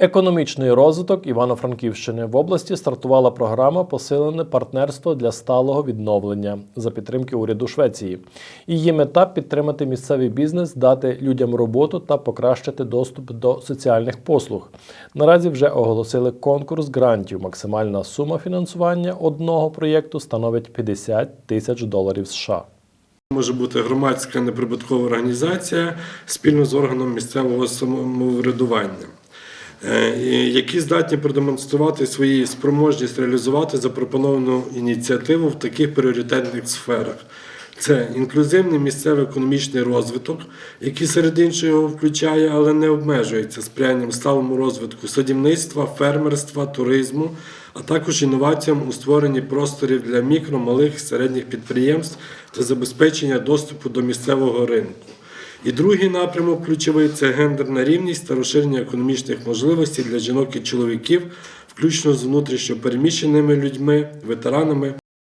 Економічний розвиток Івано-Франківщини в області стартувала програма Посилене партнерство для сталого відновлення за підтримки уряду Швеції. Її мета підтримати місцевий бізнес, дати людям роботу та покращити доступ до соціальних послуг. Наразі вже оголосили конкурс грантів. Максимальна сума фінансування одного проєкту становить 50 тисяч доларів США. Може бути громадська неприбуткова організація спільно з органом місцевого самоврядування, які здатні продемонструвати свою спроможність реалізувати запропоновану ініціативу в таких пріоритетних сферах. Це інклюзивний місцевий економічний розвиток, який серед іншого включає, але не обмежується сприянням сталому розвитку садівництва, фермерства, туризму, а також інноваціям у створенні просторів для мікро, малих і середніх підприємств та забезпечення доступу до місцевого ринку. І другий напрямок ключовий це гендерна рівність та розширення економічних можливостей для жінок і чоловіків, включно з внутрішньо переміщеними людьми, ветеранами